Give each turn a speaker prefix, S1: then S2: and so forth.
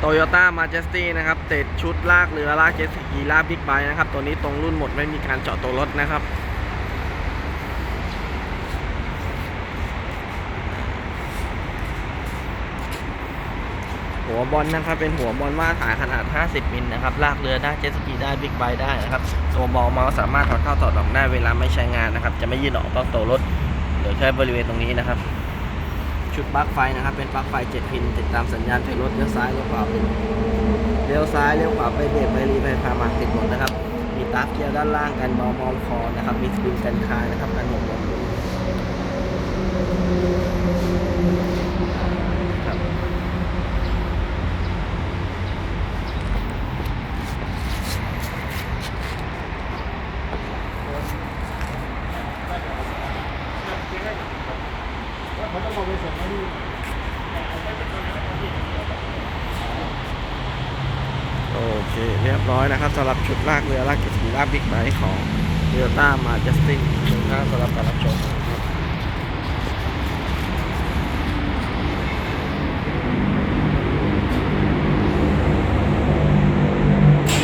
S1: โตโยต้ามาเจสตี้นะครับติดชุดลากเรือลากเจตสกีลากบิ๊กไบค์นะครับ ตัวนี้ตรงรุ่นหมดไม่มีการเจาะตัวรถนะครับ หัวบอลนะครับ เป็นหัวบอลมาตรฐานขนาด 50 มิลนะครับ ลากเรือได้เจ็ตสกีได้บิ๊กไบค์ได้นะครับ ตัวบอลเมาส์สามารถถอดเข้าถอดออกได้เวลาไม่ใช้งานนะครับ จะไม่ยื่นออกนอกตัวรถเหลือแค่บริเวณตรงนี้นะครับ ชุดปลั๊กไฟนะครับ เป็นปลั๊กไฟ 7 พิน ติดตามสัญญาณไฟรถเลี้ยวซ้ายเลี้ยวขวาเป็นเลี้ยวซ้ายเลี้ยวขวาไปเบรกไปรีไปพามาติดหมดนะครับ มีตาเกียร์ด้านล่างกันบามองคอนะครับ มีสปริงกันคายนะครับกันหมวกลมครับ
S2: เขาต้องเอาไปส่งให้
S1: โอเคเรียบร้อยนะครับสำหรับชุดลากเรือลากเจ็ตสกีลากบิ๊กไบค์ของเดลต้ามาจัสตินขอบคุณครับสำหรับการรับชม